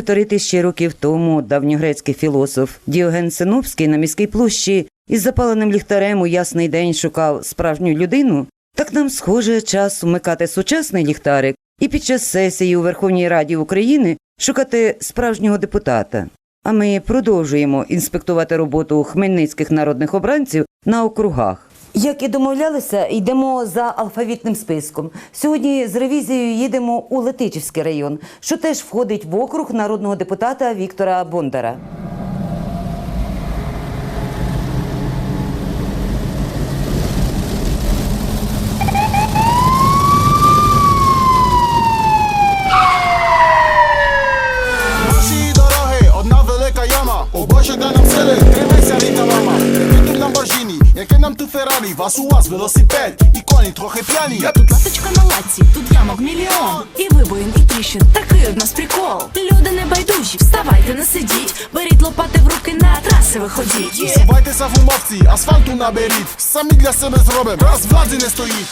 Півтори тисячі років тому давньогрецький філософ Діоген Синопський на міській площі із запаленим ліхтарем у ясний день шукав справжню людину, так нам схоже час вмикати сучасний ліхтарик і під час сесії у Верховній Раді України шукати справжнього депутата. А ми продовжуємо інспектувати роботу хмельницьких народних обранців на округах. Як і домовлялися, йдемо за алфавітним списком. Сьогодні з ревізією їдемо у Летичівський район, що теж входить в округ народного депутата Віктора Бондара. Нам вас у вас велосипед, і коні трохи п'яні. Я тут Латочка на латці, тут ямок мільйон І вибоїн, і тріщин, такий в нас прикол Люди не байдужі, вставайте, не сидіть Беріть лопати в руки, на траси виходіть Сувайтеся в умовці, асфальту наберіть. Самі для себе зробимо, раз влади не стоїть.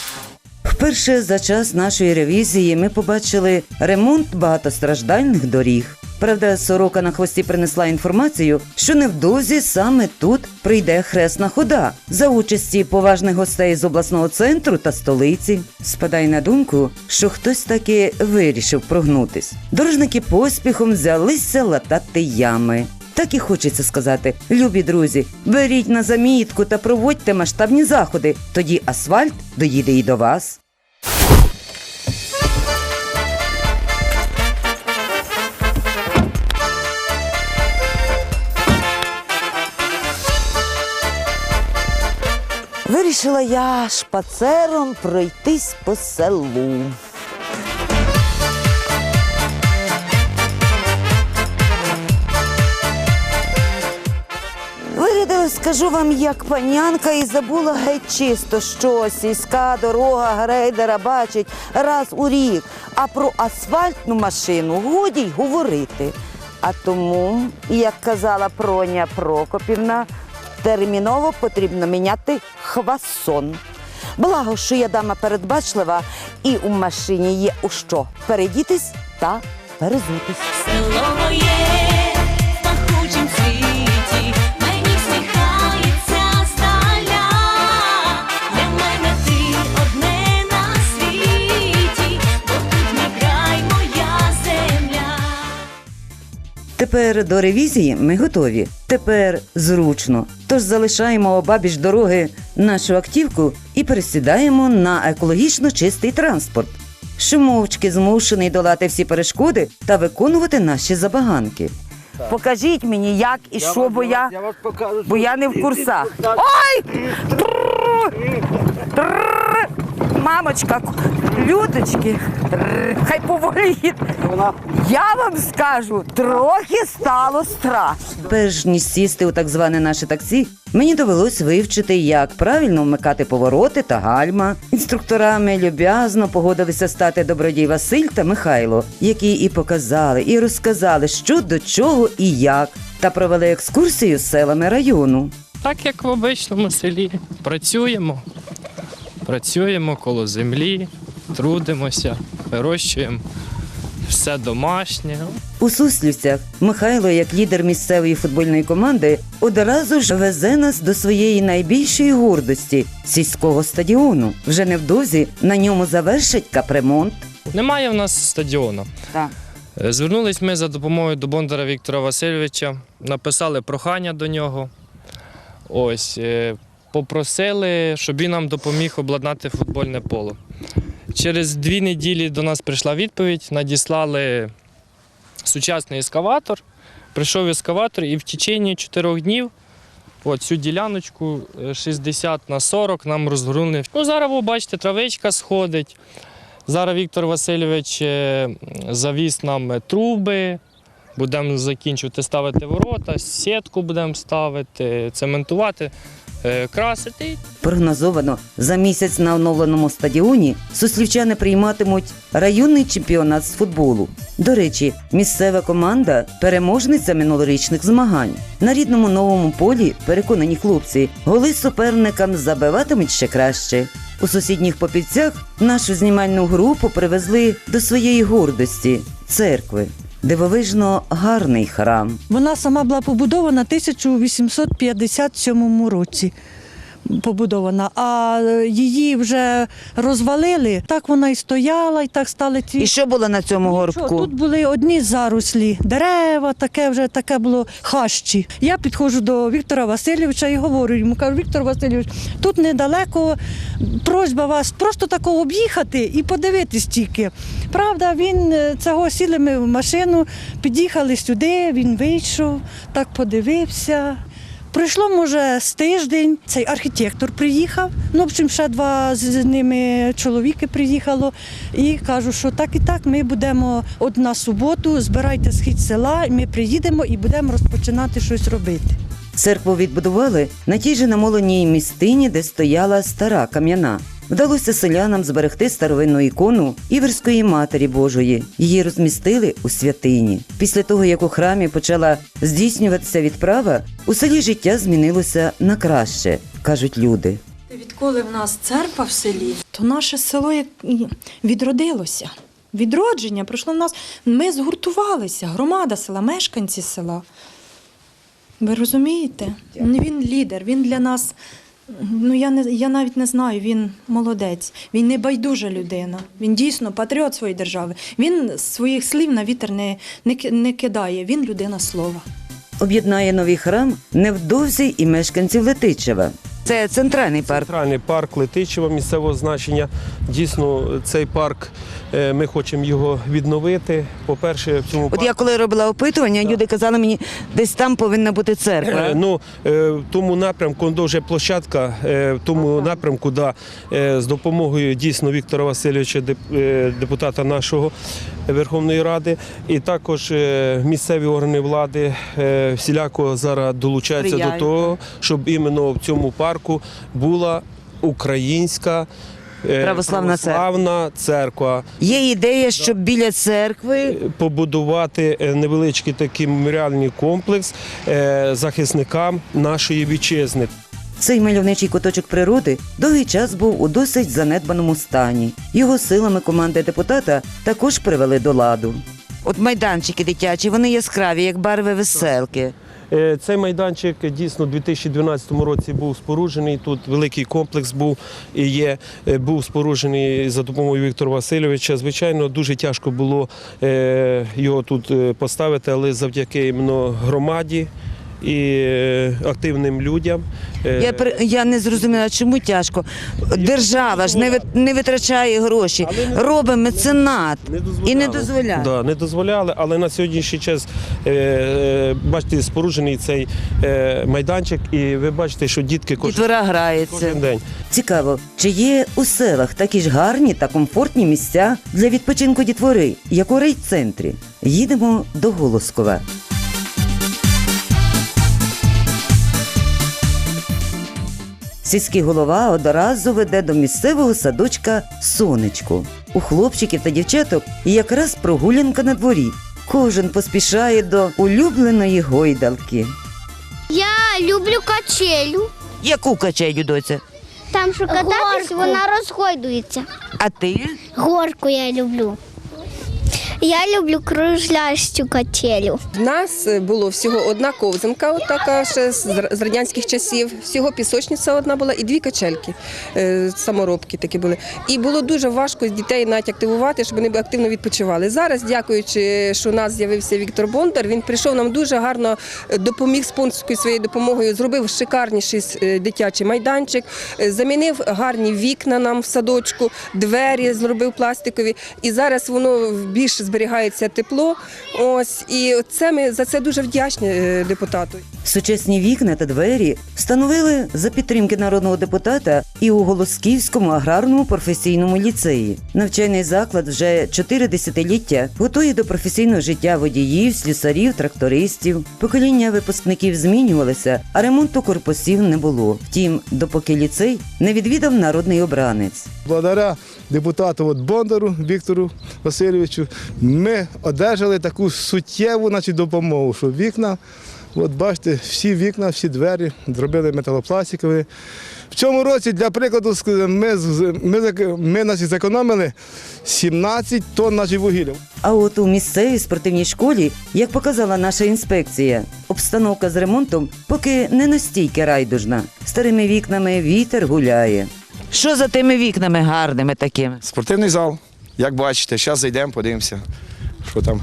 Вперше за час нашої ревізії ми побачили ремонт багатостраждальних доріг. Правда, сорока на хвості принесла інформацію, що невдовзі саме тут прийде хресна хода за участі поважних гостей з обласного центру та столиці. Спадає на думку, що хтось таки вирішив прогнутись. Дорожники поспіхом взялися латати ями. Так і хочеться сказати, любі друзі, беріть на замітку та проводьте масштабні заходи. Тоді асфальт доїде і до вас. Вирішила я шпацером пройтись по селу. Виглядала, скажу вам, як панянка і забула геть чисто, що сільська дорога грейдера бачить раз у рік, а про асфальтну машину годі й говорити. А тому, як казала Проня Прокопівна, терміново потрібно міняти хвасон. Благо, що я дама передбачлива, і у машині є у що передітись та перезутись. Тепер до ревізії ми готові. Тепер зручно. Тож залишаємо обабіч дороги нашу актівку і пересідаємо на екологічно чистий транспорт, що мовчки змушений долати всі перешкоди та виконувати наші забаганки. Покажіть мені, як і що, бо я, бо я не в курсах. Ой! Мамочка, людочки, хай поволіє. Я вам скажу, трохи стало страшно. Перш ніж сісти у так зване наше таксі, мені довелось вивчити, як правильно вмикати повороти та гальма. Інструкторами люб'язно погодилися стати добродій Василь та Михайло, які і показали, і розказали, що до чого і як, та провели екскурсію з селами району. Так як в обичному селі. Працюємо, працюємо коло землі, трудимося, вирощуємо все домашнє. У Суслівцях Михайло, як лідер місцевої футбольної команди, одразу ж везе нас до своєї найбільшої гордості сільського стадіону. Вже невдовзі на ньому завершать капремонт. Немає в нас стадіону. Так. Звернулись ми за допомогою до Бондара Віктора Васильовича, написали прохання до нього. Ось, е, попросили, щоб він нам допоміг обладнати футбольне поле. Через дві неділі до нас прийшла відповідь, надіслали сучасний ескаватор. Прийшов ескаватор і в течение чотирьох днів цю діляночку е, 60 на 40 нам розгорнули. Ну, зараз ви бачите, травичка сходить. Зараз Віктор Васильович е, завіз нам е, труби, будемо закінчувати ставити ворота, сітку будемо ставити, цементувати, е, красити. Прогнозовано за місяць на оновленому стадіоні суслівчани прийматимуть районний чемпіонат з футболу. До речі, місцева команда переможниця минулорічних змагань. На рідному новому полі переконані хлопці, голи суперникам забиватимуть ще краще. У сусідніх попівцях нашу знімальну групу привезли до своєї гордості церкви. Дивовижно гарний храм. Вона сама була побудована 1857 році. Побудована, а її вже розвалили. Так вона і стояла, і так стали ці. І що було на цьому Нічого, горбку? Тут були одні зарослі, дерева, таке вже таке було хащі. Я підходжу до Віктора Васильовича і говорю йому, кажу, Віктор Васильович, тут недалеко просьба вас просто такого об'їхати і подивитись тільки. Правда, він е, цього сіли ми в машину, під'їхали сюди, він вийшов, так подивився. Пройшло, може, з тиждень. Цей архітектор приїхав. Ну, в общем, ще два з ними чоловіки приїхало. І кажу, що так і так, ми будемо от на суботу, збирайте схід села, ми приїдемо і будемо розпочинати щось робити. Церкву відбудували на тій же намоленій містині, де стояла стара кам'яна. Вдалося селянам зберегти старовинну ікону Іверської Матері Божої. Її розмістили у святині. Після того, як у храмі почала здійснюватися відправа, у селі життя змінилося на краще, кажуть люди. Відколи в нас церква в селі, то наше село як відродилося. Відродження пройшло в нас. Ми згуртувалися, громада села, мешканці села. Ви розумієте? Він лідер, він для нас. Ну, я, не, я навіть не знаю, він молодець, він не байдужа людина, він дійсно патріот своєї держави. Він своїх слів на вітер не, не, не кидає, він людина слова. Об'єднає новий храм невдовзі і мешканців Летичева. Це центральний парк. Центральний парк Летичева місцевого значення. Дійсно, цей парк ми хочемо його відновити. По-перше, в цьому От я коли робила опитування, люди казали мені, десь там повинна бути Е, церква. Ну, е, в тому напрямку, де вже площадка, е, в тому напрямку, да, е, з допомогою дійсно Віктора Васильовича, деп- е, депутата нашого Верховної Ради, і також е, місцеві органи влади е, всіляко зараз долучаються Сприяють, до того, щоб іменно в цьому парку була українська. Е, Православна церква. православна церква. Є ідея, щоб біля церкви побудувати е, невеличкий такий меморіальний комплекс е, захисникам нашої вітчизни. Цей мальовничий куточок природи довгий час був у досить занедбаному стані. Його силами команди депутата також привели до ладу. От майданчики дитячі, вони яскраві, як барви веселки. Е, Цей майданчик дійсно у 2012 році був споруджений. Тут великий комплекс був і є. Е, Був споруджений за допомогою Віктора Васильовича. Звичайно, дуже тяжко було е, його тут поставити, але завдяки громаді і е, активним людям. е, Я я не зрозуміла, чому тяжко. Держава ж не не витрачає гроші, робить меценат Не і не дозволяє. Да, не дозволяли, але на сьогоднішній час, е, е, бачите, споруджений цей е, майданчик, і ви бачите, що дітки кожен, грається. кожен день. Цікаво, чи є у селах такі ж гарні та комфортні місця для відпочинку дітвори, як у райцентрі? Їдемо до Голоскова. Сільський голова одразу веде до місцевого садочка сонечку. У хлопчиків та дівчаток якраз прогулянка на дворі. Кожен поспішає до улюбленої гойдалки. Я люблю качелю. Яку качелю, доця? Там що кататись, вона розгойдується. А ти? Горку я люблю. Я люблю кружлястю качелю. В нас е, було всього одна ковзанка, от така ще з радянських часів. Всього пісочниця одна була і дві качельки, е, саморобки такі були. І було дуже важко дітей навіть активувати, щоб вони активно відпочивали. Зараз, дякуючи, що у нас з'явився Віктор Бондар, він прийшов нам дуже гарно е, допоміг спонсорською своєю допомогою, зробив шикарніший дитячий майданчик, замінив гарні вікна нам в садочку, двері зробив пластикові. І зараз воно більш зберігається тепло. Ось і це ми за це дуже вдячні е, депутату. Сучасні вікна та двері встановили за підтримки народного депутата і у Голосківському аграрному професійному ліцеї. Навчальний заклад вже чотири десятиліття готує до професійного життя водіїв, слюсарів, трактористів. Покоління випускників змінювалося, а ремонту корпусів не було. Втім, допоки ліцей не відвідав народний обранець. Благодаря депутату от Бондару Віктору Васильовичу ми одержали таку суттєву значить, допомогу, що вікна От бачите, всі вікна, всі двері зробили металопластикові. В цьому році, для прикладу, ми, з- ми, ми наші зекономили 17 тонн наших вугілля. А от у місцевій спортивній школі, як показала наша інспекція, обстановка з ремонтом поки не настільки райдужна. Старими вікнами вітер гуляє. Що за тими вікнами гарними такими? Спортивний зал. Як бачите, зараз зайдемо, подивимося, що там.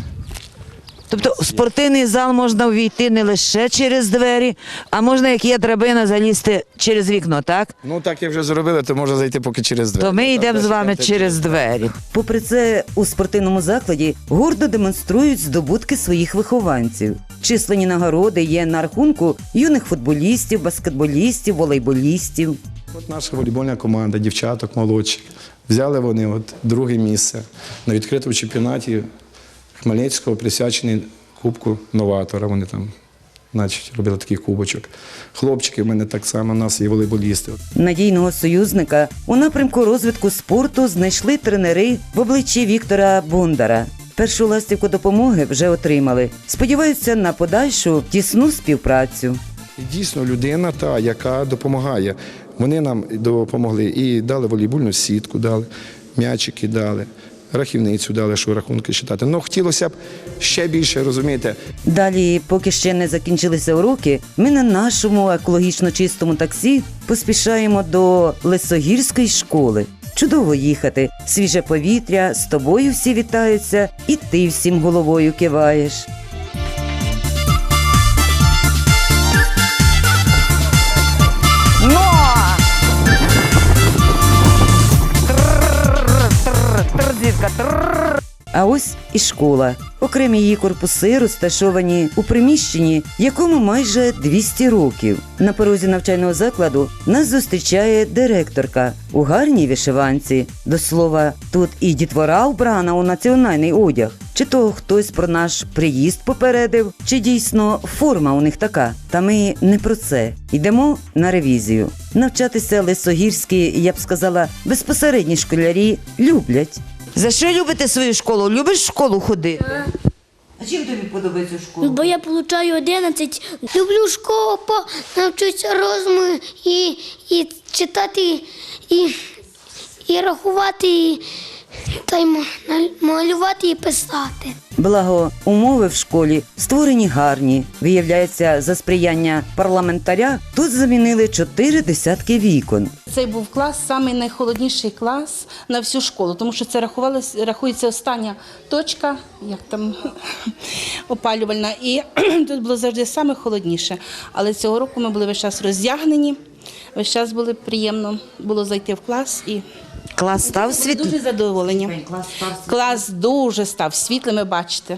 Тобто в спортивний зал можна увійти не лише через двері, а можна, як є драбина, залізти через вікно, так? Ну так як вже зробили, то можна зайти поки через двері. То ми йдемо з вами через двері. Попри це, у спортивному закладі гордо демонструють здобутки своїх вихованців. Численні нагороди є на рахунку юних футболістів, баскетболістів, волейболістів. От наша волейбольна команда, дівчаток молодших. Взяли вони от друге місце на відкритому чемпіонаті Хмельницького, присвячений Кубку новатора. Вони там, значить, робили такий кубочок. Хлопчики в мене так само, у нас є волейболісти. Надійного союзника у напрямку розвитку спорту знайшли тренери в обличчі Віктора Бондара. Першу ластівку допомоги вже отримали. Сподіваються на подальшу тісну співпрацю. Дійсно людина та, яка допомагає. Вони нам допомогли і дали волейбольну сітку, дали, м'ячики дали, рахівницю дали, що рахунки читати. Ну, хотілося б ще більше, розумієте. Далі, поки ще не закінчилися уроки, ми на нашому екологічно чистому таксі поспішаємо до Лесогірської школи. Чудово їхати, свіже повітря, з тобою всі вітаються, і ти всім головою киваєш. А ось і школа. Окремі її корпуси розташовані у приміщенні, якому майже 200 років. На порозі навчального закладу нас зустрічає директорка у гарній вишиванці. До слова, тут і дітвора вбрана у національний одяг. Чи то хтось про наш приїзд попередив, чи дійсно форма у них така. Та ми не про це. Йдемо на ревізію. Навчатися лисогірські, я б сказала, безпосередні школярі люблять. За що любите свою школу? Любиш школу ходити? А чим тобі подобається школа? Бо я получаю 11. Люблю школу, бо навчуся розуму і, і читати, і, і рахувати, і, та й малювати і писати. Благо, умови в школі створені гарні. Виявляється, за сприяння парламентаря тут замінили чотири десятки вікон. Цей був клас, самий найхолодніший клас на всю школу, тому що це рахується остання точка, як там опалювальна, і тут було завжди саме холодніше. Але цього року ми були весь час роздягнені, весь час було приємно було зайти в клас і Клас став світлий? дуже задоволені. Клас дуже став світлим, ви бачите.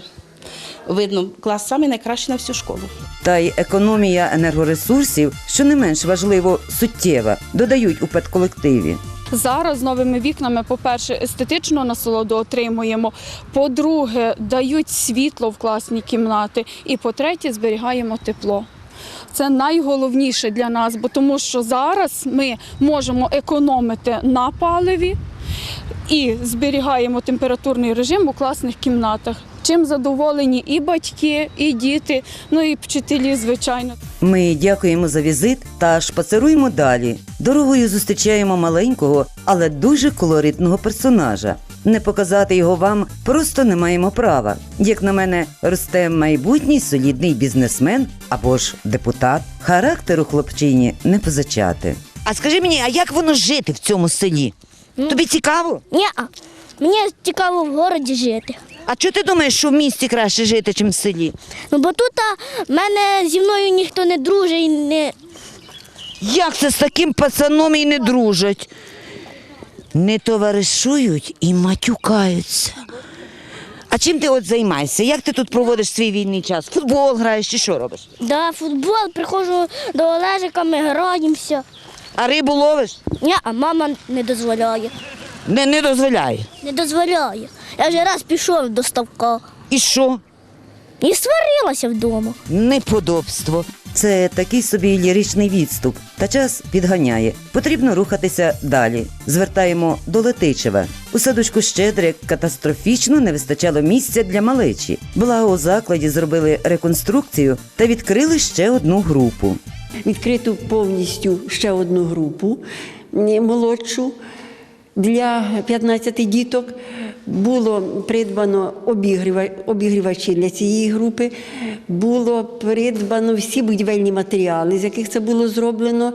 Видно, клас самий найкращий на всю школу. Та й економія енергоресурсів, що не менш важливо, суттєва, додають у педколективі. Зараз з новими вікнами, по-перше, естетичну насолоду отримуємо. По-друге, дають світло в класні кімнати. І по-третє, зберігаємо тепло. Це найголовніше для нас, бо тому що зараз ми можемо економити на паливі і зберігаємо температурний режим у класних кімнатах. Чим задоволені і батьки, і діти, ну і вчителі, звичайно. Ми дякуємо за візит та шпацеруємо далі. Дорогою зустрічаємо маленького, але дуже колоритного персонажа. Не показати його вам просто не маємо права. Як на мене, росте майбутній солідний бізнесмен або ж депутат. Характеру хлопчині не позичати. А скажи мені, а як воно жити в цьому селі? Тобі цікаво? Ні, мені цікаво в городі жити. А чого ти думаєш, що в місті краще жити, ніж в селі? Ну бо тут а, в мене зі мною ніхто не дружить і не. Як це з таким пацаном і не дружать? Не товаришують і матюкаються. А чим ти от займаєшся? Як ти тут проводиш свій вільний час? Футбол граєш чи що робиш? Да, футбол, приходжу до Олежика, ми граємося. А рибу ловиш? Ні, а мама не дозволяє. Не, не дозволяє. Не дозволяє. Я вже раз пішов до ставка І що? і сварилася вдома. Неподобство. Це такий собі ліричний відступ, та час підганяє. Потрібно рухатися далі. Звертаємо до Летичева. У садочку Щедрик катастрофічно не вистачало місця для малечі. Благо у закладі зробили реконструкцію та відкрили ще одну групу. відкриту повністю ще одну групу молодшу для 15 діток. Було придбано обігрівачі для цієї групи, було придбано всі будівельні матеріали, з яких це було зроблено,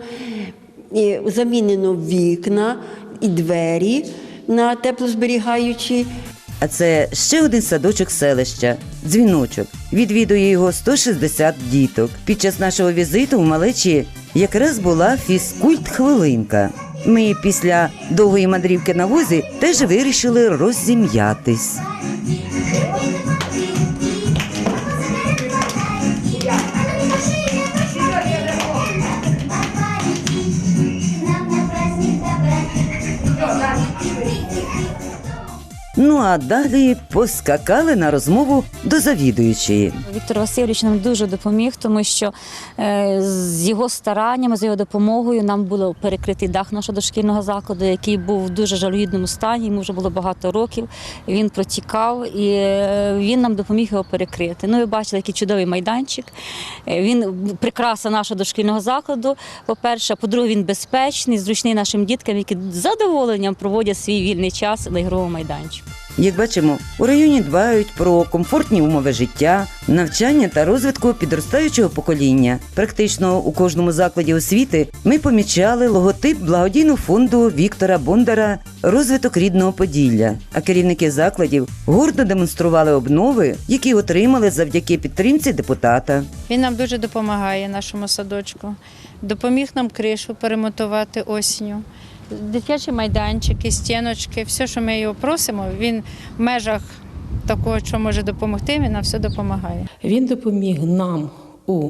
замінено вікна і двері на теплозберігаючі. А це ще один садочок селища дзвіночок. Відвідує його 160 діток. Під час нашого візиту в малечі якраз була фізкульт-хвилинка. Ми після довгої мандрівки на возі теж вирішили роззім'ятись. Ну а далі поскакали на розмову до завідуючої. Віктор Васильович нам дуже допоміг, тому що е, з його стараннями, з його допомогою нам було перекритий дах нашого дошкільного закладу, який був в дуже жалюгідному стані. Йому вже було багато років. Він протікав і е, він нам допоміг його перекрити. Ну, ви бачили, який чудовий майданчик. Е, Він прикраса нашого дошкільного закладу. По-перше, по-друге, він безпечний, зручний нашим діткам, які з задоволенням проводять свій вільний час на ігровому майданчику. Як бачимо, у районі дбають про комфортні умови життя, навчання та розвитку підростаючого покоління. Практично у кожному закладі освіти ми помічали логотип благодійного фонду Віктора Бондара Розвиток рідного Поділля. А керівники закладів гордо демонстрували обнови, які отримали завдяки підтримці депутата. Він нам дуже допомагає нашому садочку. Допоміг нам кришу перемонтувати осінню. Дитячі майданчики, стіночки, все, що ми його просимо, він в межах такого, що може допомогти, він нам все допомагає. Він допоміг нам у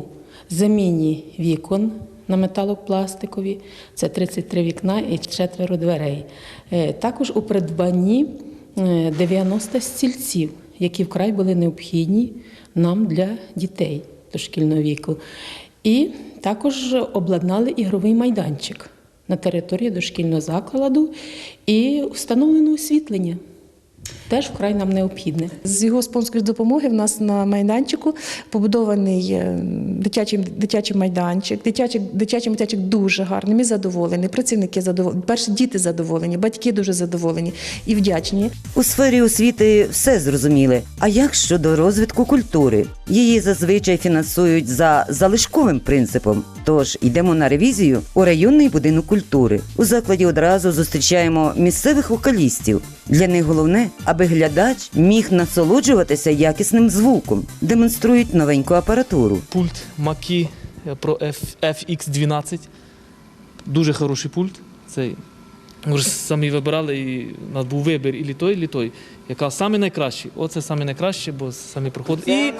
заміні вікон на металопластикові, це 33 вікна і четверо дверей. Е, Також у придбанні е, 90 стільців, які вкрай були необхідні нам для дітей дошкільного віку. І також обладнали ігровий майданчик на території дошкільного закладу і встановлено освітлення. Теж вкрай нам необхідне. З його спонсорської допомоги в нас на майданчику побудований е, дитячий, дитячий майданчик. Дитячий, дитячий майданчик дуже гарний. Ми задоволені, працівники задоволені, перші діти задоволені, батьки дуже задоволені і вдячні. У сфері освіти все зрозуміли. А як щодо розвитку культури? Її зазвичай фінансують за залишковим принципом. Тож йдемо на ревізію у районний будинок культури. У закладі одразу зустрічаємо місцевих вокалістів. Для них головне, аби глядач міг насолоджуватися якісним звуком. Демонструють новеньку апаратуру. Пульт Макі Pro FX12. Дуже хороший пульт. Цей. Ми ж самі вибирали, і у нас був вибір і той, і той. Яка саме найкращий. Оце саме найкраще, бо самі проходили. І,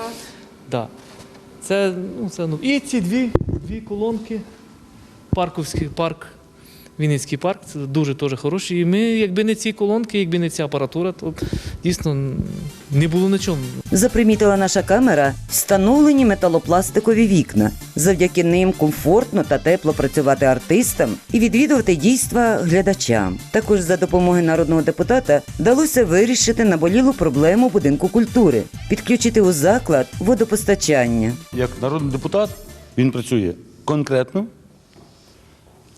да. це, ну, це, ну, і ці дві, дві колонки. Парковський парк, Вінницький парк, це дуже теж хороші. І ми, якби не ці колонки, якби не ця апаратура, то дійсно не було на чому. Запримітила наша камера встановлені металопластикові вікна. Завдяки ним комфортно та тепло працювати артистам і відвідувати дійства глядачам. Також за допомогою народного депутата вдалося вирішити наболілу проблему будинку культури, підключити у заклад водопостачання. Як народний депутат він працює конкретно,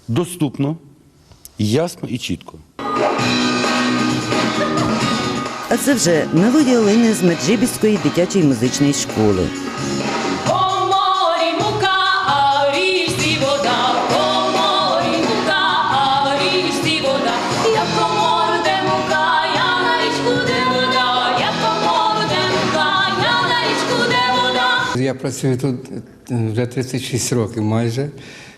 доступно, ясно і чітко. А це вже мелодія Олени з Меджибіської дитячої музичної школи. По мука, а в вода, по мука, а в вода. Як по мука, я працюю тут вже 36 років майже.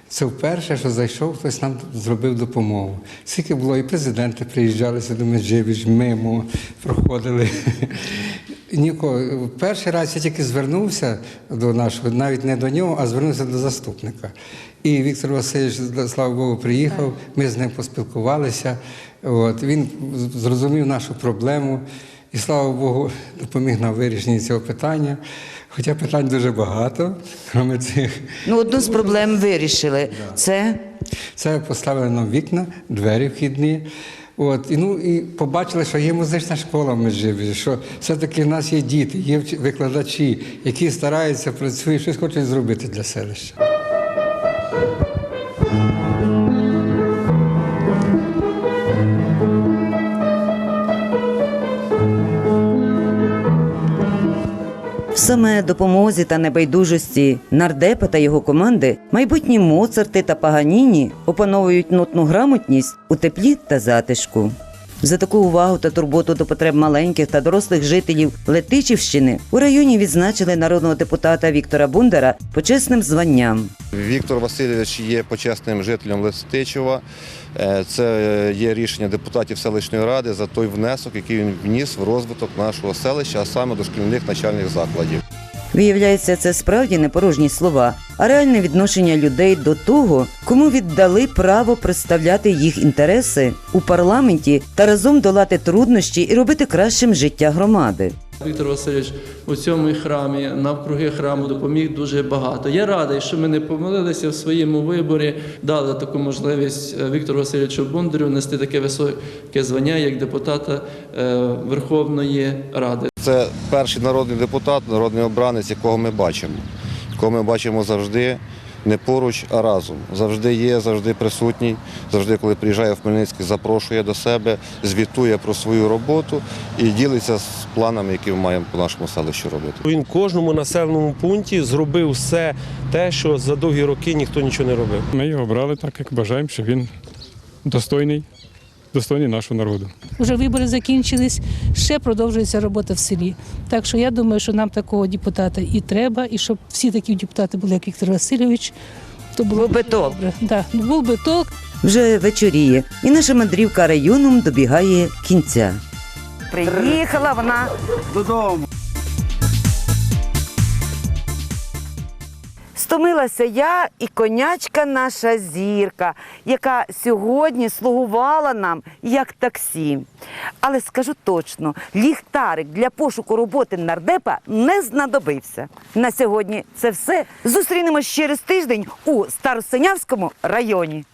Це вперше, що зайшов, хтось нам зробив допомогу. Скільки було, і президенти приїжджали сюди, Меджибіж, мимо проходили. Нікого. Перший раз я тільки звернувся до нашого, навіть не до нього, а звернувся до заступника. І Віктор Васильович, слава Богу, приїхав, ми з ним поспілкувалися. От, він зрозумів нашу проблему і, слава Богу, допоміг нам вирішенні цього питання. Хоча питань дуже багато, кроме цих. Ну, одну з проблем вирішили. Це Це поставили нам вікна, двері вхідні. От, і, ну, і побачили, що є музична школа в Меджибіжі, що все-таки в нас є діти, є викладачі, які стараються, працюють, щось хочуть зробити для селища. Саме допомозі та небайдужості нардепа та його команди майбутні Моцарти та Паганіні опановують нотну грамотність у теплі та затишку. За таку увагу та турботу до потреб маленьких та дорослих жителів Летичівщини у районі відзначили народного депутата Віктора Бундара почесним званням. Віктор Васильович є почесним жителем Листичева. Е, Це є рішення депутатів селищної ради за той внесок, який він вніс в розвиток нашого селища, а саме дошкільних начальних закладів. Виявляється, це справді не порожні слова, а реальне відношення людей до того, кому віддали право представляти їх інтереси у парламенті та разом долати труднощі і робити кращим життя громади. Віктор Васильович у цьому храмі, навкруги храму допоміг дуже багато. Я радий, що ми не помилилися в своєму виборі, дали таку можливість е, Віктору Васильовичу Бондарю нести таке високе звання як депутата е, Верховної Ради. Це перший народний депутат, народний обранець, якого ми бачимо, якого ми бачимо завжди. Не поруч, а разом. Завжди є, завжди присутній. Завжди, коли приїжджає в Хмельницький, запрошує до себе, звітує про свою роботу і ділиться з планами, які ми маємо по нашому селищу робити. Він в кожному населеному пункті зробив все те, що за довгі роки ніхто нічого не робив. Ми його обрали так, як бажаємо, що він достойний, достойний нашого народу. Вже вибори закінчились, ще продовжується робота в селі. Так що я думаю, що нам такого депутата і треба, і щоб всі такі депутати були, як Віктор Васильович, то було би толк. добре. Да, був би толк. Вже вечоріє, і наша мандрівка районом добігає кінця. приїхала вона Додому. Стомилася я і конячка наша зірка, яка сьогодні слугувала нам як таксі. Але скажу точно, ліхтарик для пошуку роботи нардепа не знадобився. На сьогодні це все. Зустрінемось через тиждень у Старосинявському районі.